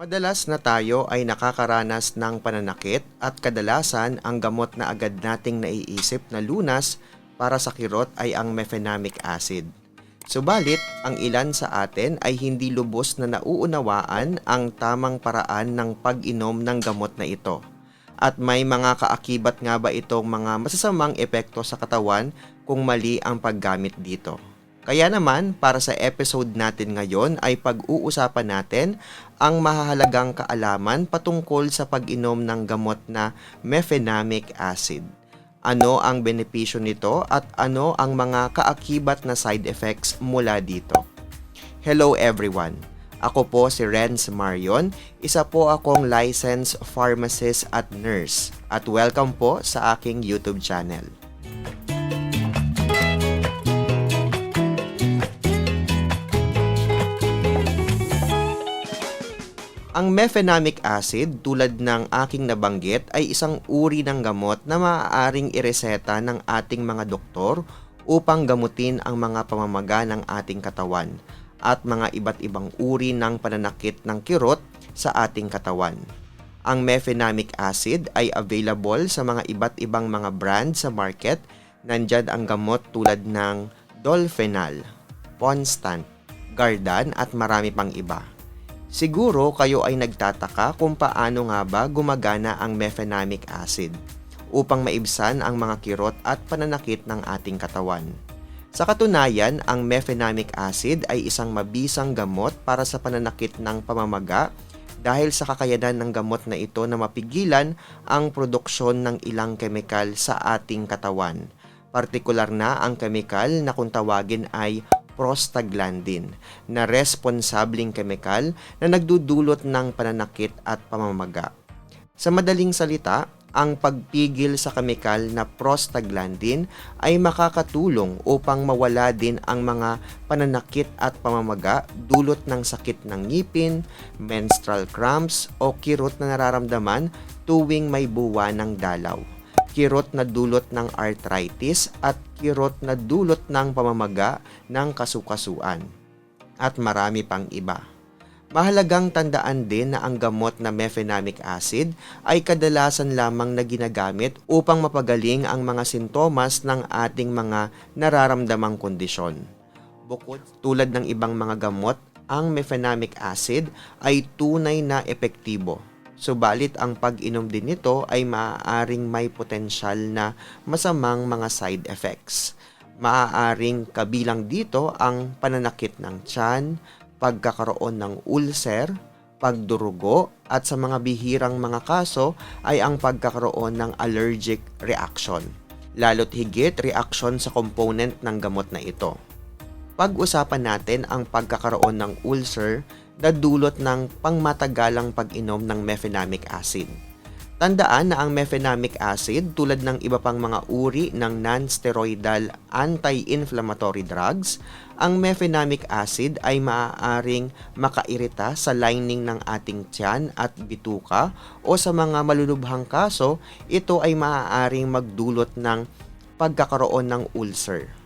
Madalas na tayo ay nakakaranas ng pananakit at kadalasan ang gamot na agad nating naiisip na lunas para sa kirot ay ang mefenamic acid. Subalit, ang ilan sa atin ay hindi lubos na nauunawaan ang tamang paraan ng pag-inom ng gamot na ito. At may mga kaakibat nga ba itong mga masasamang epekto sa katawan kung mali ang paggamit dito. Kaya naman, para sa episode natin ngayon ay pag-uusapan natin ang mahahalagang kaalaman patungkol sa pag-inom ng gamot na mefenamic acid. Ano ang benepisyo nito at ano ang mga kaakibat na side effects mula dito. Hello everyone! Ako po si Renz Marion, isa po akong licensed pharmacist at nurse at welcome po sa aking YouTube channel. Ang mefenamic acid tulad ng aking nabanggit ay isang uri ng gamot na maaaring ireseta ng ating mga doktor upang gamutin ang mga pamamaga ng ating katawan at mga iba't ibang uri ng pananakit ng kirot sa ating katawan. Ang mefenamic acid ay available sa mga iba't ibang mga brand sa market. Nandyan ang gamot tulad ng Dolfenal, Ponstant, Gardan at marami pang iba. Siguro kayo ay nagtataka kung paano nga ba gumagana ang mefenamic acid upang maibsan ang mga kirot at pananakit ng ating katawan. Sa katunayan, ang mefenamic acid ay isang mabisang gamot para sa pananakit ng pamamaga dahil sa kakayanan ng gamot na ito na mapigilan ang produksyon ng ilang kemikal sa ating katawan. Partikular na ang kemikal na kung tawagin ay prostaglandin na responsabling kemikal na nagdudulot ng pananakit at pamamaga. Sa madaling salita, ang pagpigil sa kemikal na prostaglandin ay makakatulong upang mawala din ang mga pananakit at pamamaga dulot ng sakit ng ngipin, menstrual cramps o kirot na nararamdaman tuwing may buwa ng dalaw kirot na dulot ng arthritis at kirot na dulot ng pamamaga ng kasukasuan at marami pang iba. Mahalagang tandaan din na ang gamot na mefenamic acid ay kadalasan lamang na ginagamit upang mapagaling ang mga sintomas ng ating mga nararamdamang kondisyon. Bukod tulad ng ibang mga gamot, ang mefenamic acid ay tunay na epektibo Subalit ang pag-inom din nito ay maaaring may potensyal na masamang mga side effects. Maaaring kabilang dito ang pananakit ng tiyan, pagkakaroon ng ulcer, pagdurugo at sa mga bihirang mga kaso ay ang pagkakaroon ng allergic reaction. Lalo't higit reaction sa component ng gamot na ito. Pag-usapan natin ang pagkakaroon ng ulcer na dulot ng pangmatagalang pag-inom ng mefenamic acid. Tandaan na ang mefenamic acid tulad ng iba pang mga uri ng non-steroidal anti-inflammatory drugs, ang mefenamic acid ay maaaring makairita sa lining ng ating tiyan at bituka o sa mga malulubhang kaso, ito ay maaaring magdulot ng pagkakaroon ng ulcer.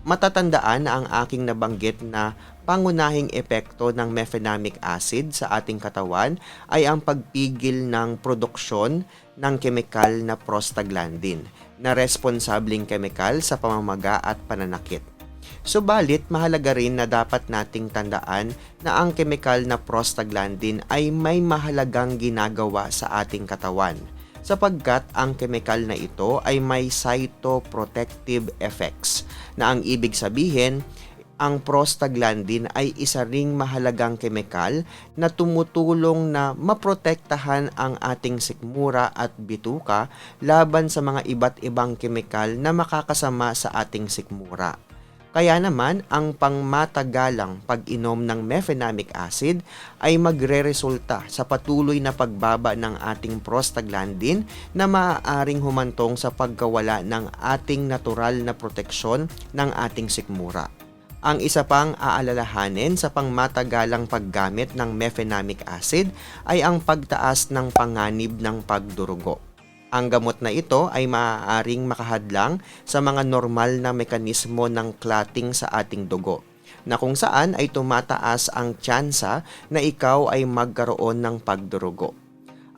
Matatandaan na ang aking nabanggit na pangunahing epekto ng mefenamic acid sa ating katawan ay ang pagpigil ng produksyon ng kemikal na prostaglandin na responsableng kemikal sa pamamaga at pananakit. Subalit, mahalaga rin na dapat nating tandaan na ang kemikal na prostaglandin ay may mahalagang ginagawa sa ating katawan sapagkat ang kemikal na ito ay may cytoprotective effects na ang ibig sabihin ang prostaglandin ay isa ring mahalagang kemikal na tumutulong na maprotektahan ang ating sikmura at bituka laban sa mga iba't ibang kemikal na makakasama sa ating sikmura. Kaya naman, ang pangmatagalang pag-inom ng mefenamic acid ay magreresulta sa patuloy na pagbaba ng ating prostaglandin na maaaring humantong sa pagkawala ng ating natural na proteksyon ng ating sikmura. Ang isa pang aalalahanin sa pangmatagalang paggamit ng mefenamic acid ay ang pagtaas ng panganib ng pagdurugo. Ang gamot na ito ay maaaring makahadlang sa mga normal na mekanismo ng clotting sa ating dugo. na kung saan ay tumataas ang tsansa na ikaw ay magkaroon ng pagdurugo.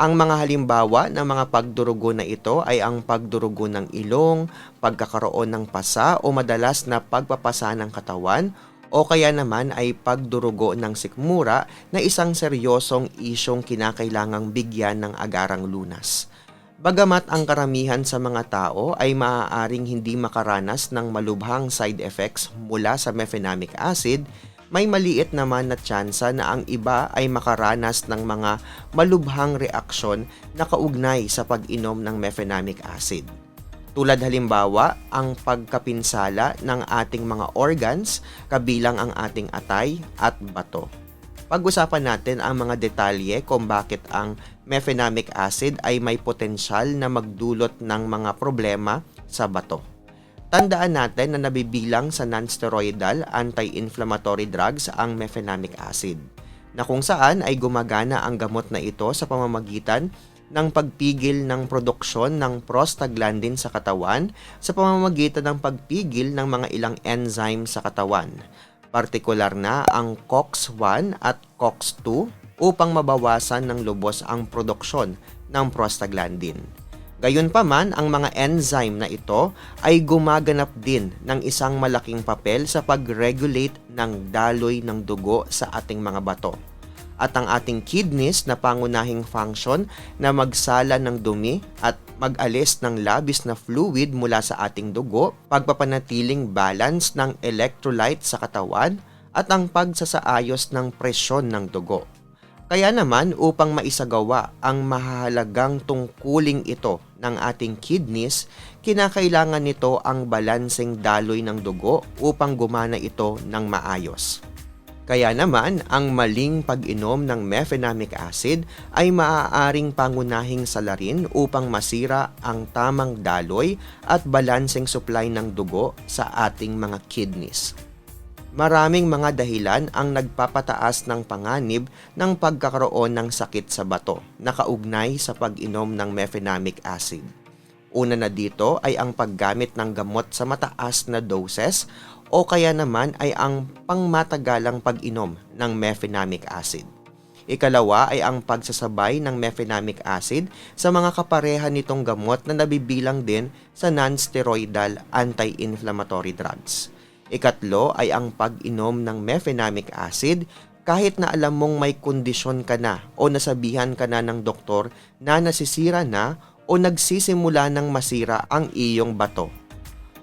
Ang mga halimbawa ng mga pagdurugo na ito ay ang pagdurugo ng ilong, pagkakaroon ng pasa o madalas na pagpapasa ng katawan o kaya naman ay pagdurugo ng sikmura na isang seryosong isyong kinakailangang bigyan ng agarang lunas. Bagamat ang karamihan sa mga tao ay maaaring hindi makaranas ng malubhang side effects mula sa mefenamic acid, may maliit naman na tsansa na ang iba ay makaranas ng mga malubhang reaksyon na kaugnay sa pag-inom ng mefenamic acid. Tulad halimbawa, ang pagkapinsala ng ating mga organs kabilang ang ating atay at bato. Pag-usapan natin ang mga detalye kung bakit ang mefenamic acid ay may potensyal na magdulot ng mga problema sa bato. Tandaan natin na nabibilang sa non-steroidal anti-inflammatory drugs ang mefenamic acid, na kung saan ay gumagana ang gamot na ito sa pamamagitan ng pagpigil ng produksyon ng prostaglandin sa katawan sa pamamagitan ng pagpigil ng mga ilang enzyme sa katawan, partikular na ang COX-1 at COX-2 upang mabawasan ng lubos ang produksyon ng prostaglandin. Gayunpaman, ang mga enzyme na ito ay gumaganap din ng isang malaking papel sa pag-regulate ng daloy ng dugo sa ating mga bato. At ang ating kidneys na pangunahing function na magsala ng dumi at mag-alis ng labis na fluid mula sa ating dugo, pagpapanatiling balance ng electrolyte sa katawan, at ang pagsasaayos ng presyon ng dugo. Kaya naman upang maisagawa ang mahalagang tungkuling ito ng ating kidneys, kinakailangan nito ang balanseng daloy ng dugo upang gumana ito ng maayos. Kaya naman, ang maling pag-inom ng mefenamic acid ay maaaring pangunahing salarin upang masira ang tamang daloy at balanseng supply ng dugo sa ating mga kidneys. Maraming mga dahilan ang nagpapataas ng panganib ng pagkakaroon ng sakit sa bato na kaugnay sa pag-inom ng mefenamic acid. Una na dito ay ang paggamit ng gamot sa mataas na doses o kaya naman ay ang pangmatagalang pag-inom ng mefenamic acid. Ikalawa ay ang pagsasabay ng mefenamic acid sa mga kapareha nitong gamot na nabibilang din sa non-steroidal anti-inflammatory drugs. Ikatlo ay ang pag-inom ng mefenamic acid kahit na alam mong may kondisyon ka na o nasabihan ka na ng doktor na nasisira na o nagsisimula ng masira ang iyong bato.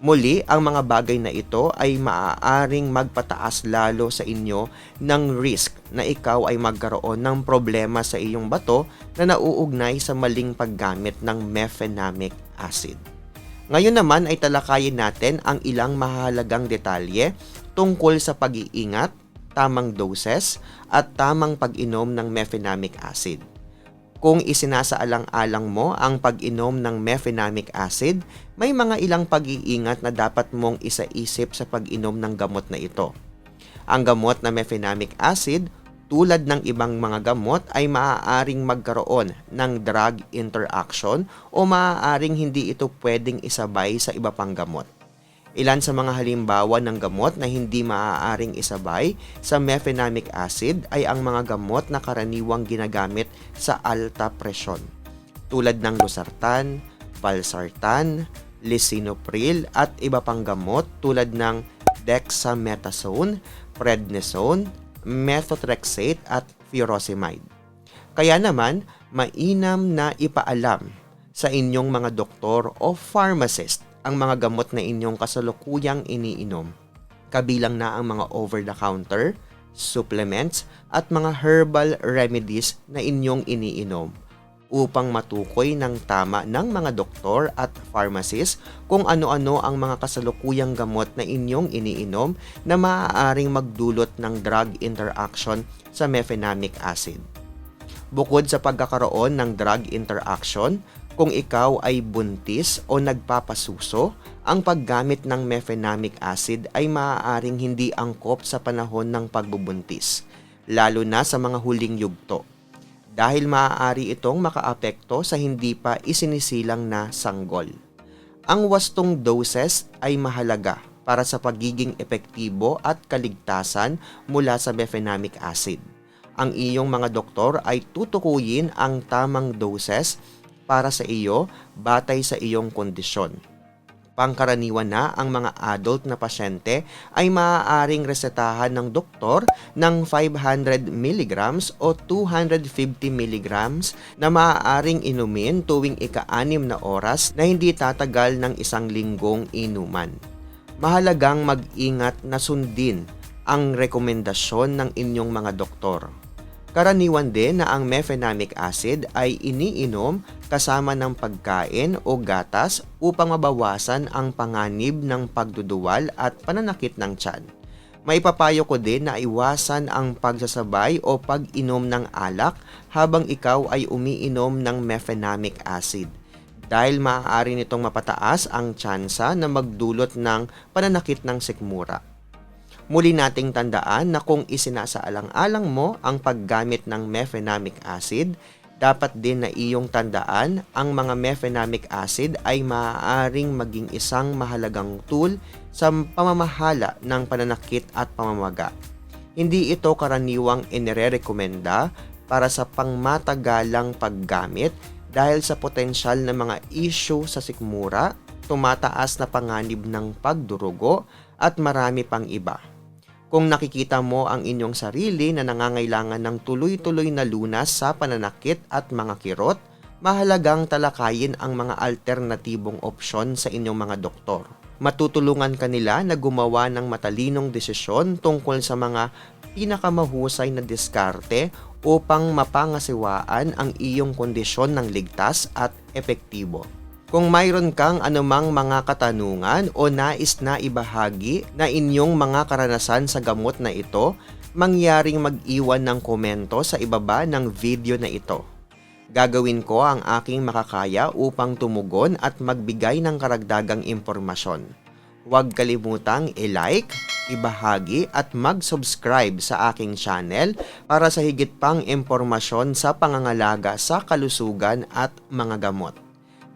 Muli, ang mga bagay na ito ay maaaring magpataas lalo sa inyo ng risk na ikaw ay magkaroon ng problema sa iyong bato na nauugnay sa maling paggamit ng mefenamic acid. Ngayon naman ay talakayin natin ang ilang mahalagang detalye tungkol sa pag-iingat, tamang doses, at tamang pag-inom ng mefenamic acid. Kung isinasaalang-alang mo ang pag-inom ng mefenamic acid, may mga ilang pag-iingat na dapat mong isaisip sa pag-inom ng gamot na ito. Ang gamot na mefenamic acid tulad ng ibang mga gamot ay maaaring magkaroon ng drug interaction o maaaring hindi ito pwedeng isabay sa iba pang gamot. Ilan sa mga halimbawa ng gamot na hindi maaaring isabay sa mefenamic acid ay ang mga gamot na karaniwang ginagamit sa alta presyon tulad ng losartan, valsartan, lisinopril at iba pang gamot tulad ng dexamethasone, prednisone, methotrexate at furosemide. Kaya naman, mainam na ipaalam sa inyong mga doktor o pharmacist ang mga gamot na inyong kasalukuyang iniinom. Kabilang na ang mga over-the-counter, supplements at mga herbal remedies na inyong iniinom upang matukoy ng tama ng mga doktor at pharmacist kung ano-ano ang mga kasalukuyang gamot na inyong iniinom na maaaring magdulot ng drug interaction sa mefenamic acid. Bukod sa pagkakaroon ng drug interaction, kung ikaw ay buntis o nagpapasuso, ang paggamit ng mefenamic acid ay maaaring hindi angkop sa panahon ng pagbubuntis, lalo na sa mga huling yugto dahil maaari itong makaapekto sa hindi pa isinisilang na sanggol. Ang wastong doses ay mahalaga para sa pagiging epektibo at kaligtasan mula sa mefenamic acid. Ang iyong mga doktor ay tutukuyin ang tamang doses para sa iyo batay sa iyong kondisyon. Pangkaraniwan na ang mga adult na pasyente ay maaaring resetahan ng doktor ng 500 mg o 250 mg na maaaring inumin tuwing ika-anim na oras na hindi tatagal ng isang linggong inuman. Mahalagang mag-ingat na sundin ang rekomendasyon ng inyong mga doktor. Karaniwan din na ang mefenamic acid ay iniinom kasama ng pagkain o gatas upang mabawasan ang panganib ng pagduduwal at pananakit ng tiyan. Maipapayo ko din na iwasan ang pagsasabay o pag-inom ng alak habang ikaw ay umiinom ng mefenamic acid dahil maaari nitong mapataas ang tsansa na magdulot ng pananakit ng sikmura. Muli nating tandaan na kung isinasaalang-alang mo ang paggamit ng mefenamic acid, dapat din na iyong tandaan ang mga mefenamic acid ay maaaring maging isang mahalagang tool sa pamamahala ng pananakit at pamamaga. Hindi ito karaniwang inirerekomenda para sa pangmatagalang paggamit dahil sa potensyal na mga issue sa sikmura, tumataas na panganib ng pagdurugo at marami pang iba. Kung nakikita mo ang inyong sarili na nangangailangan ng tuloy-tuloy na lunas sa pananakit at mga kirot, mahalagang talakayin ang mga alternatibong opsyon sa inyong mga doktor. Matutulungan kanila na gumawa ng matalinong desisyon tungkol sa mga pinakamahusay na diskarte upang mapangasiwaan ang iyong kondisyon ng ligtas at epektibo. Kung mayroon kang anumang mga katanungan o nais na ibahagi na inyong mga karanasan sa gamot na ito, mangyaring mag-iwan ng komento sa ibaba ng video na ito. Gagawin ko ang aking makakaya upang tumugon at magbigay ng karagdagang impormasyon. Huwag kalimutang i-like, ibahagi at mag-subscribe sa aking channel para sa higit pang impormasyon sa pangangalaga sa kalusugan at mga gamot.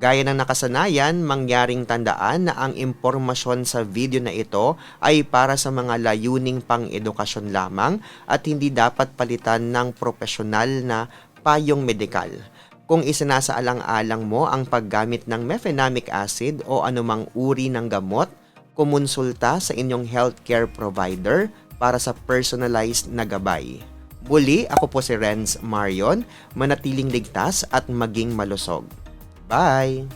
Gaya ng nakasanayan, mangyaring tandaan na ang impormasyon sa video na ito ay para sa mga layuning pang-edukasyon lamang at hindi dapat palitan ng profesional na payong medikal. Kung isinasaalang-alang mo ang paggamit ng mefenamic acid o anumang uri ng gamot, kumonsulta sa inyong healthcare provider para sa personalized na gabay. Muli, ako po si Renz Marion, manatiling ligtas at maging malusog. Bye!